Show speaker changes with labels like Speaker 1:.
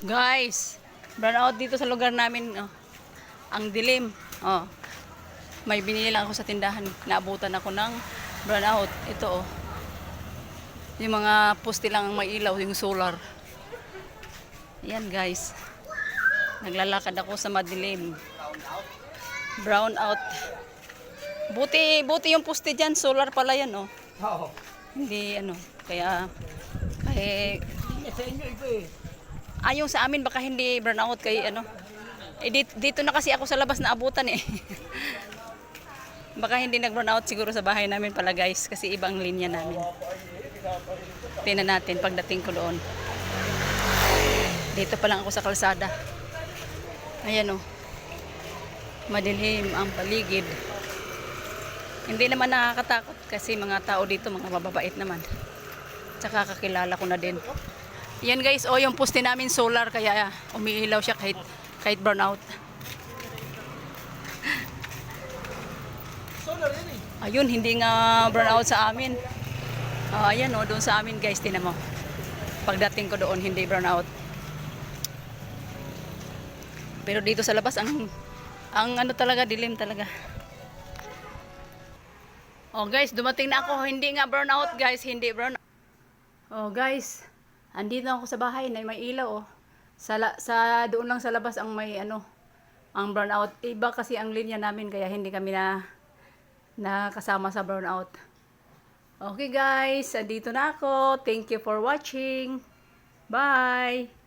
Speaker 1: Guys, brown out dito sa lugar namin. Oh. Ang dilim. Oh. May binili lang ako sa tindahan. Naabutan ako ng brown out. Ito oh. Yung mga poste lang ang may ilaw, yung solar. Yan guys. Naglalakad ako sa madilim. Brown out. Buti, buti yung poste dyan. Solar pala yan oh.
Speaker 2: Oo.
Speaker 1: Hindi ano. Kaya, kaya
Speaker 2: sa inyo iba eh.
Speaker 1: Ah, yung sa amin baka hindi burnout kay ano. Eh, dito, na kasi ako sa labas na abutan eh. baka hindi nag-burnout siguro sa bahay namin pala guys kasi ibang linya namin. Tingnan natin pagdating ko doon. Dito pa lang ako sa kalsada. Ayan oh. Madilim ang paligid. Hindi naman nakakatakot kasi mga tao dito mga mababait naman. Tsaka kakilala ko na din. Yan guys, oh yung poste namin solar kaya umiilaw siya kahit kahit brownout.
Speaker 2: Solar yan eh.
Speaker 1: Ayun, hindi nga brownout sa amin. Ah, ayan oh, doon sa amin guys, tinan mo. Pagdating ko doon, hindi brownout. Pero dito sa labas ang ang ano talaga dilim talaga. Oh guys, dumating na ako. Hindi nga brownout guys, hindi brownout. Oh guys, andito ako sa bahay na may ilaw oh. Sa, sa doon lang sa labas ang may ano, ang brownout. Iba kasi ang linya namin kaya hindi kami na nakasama sa brownout. Okay guys, andito na ako. Thank you for watching. Bye!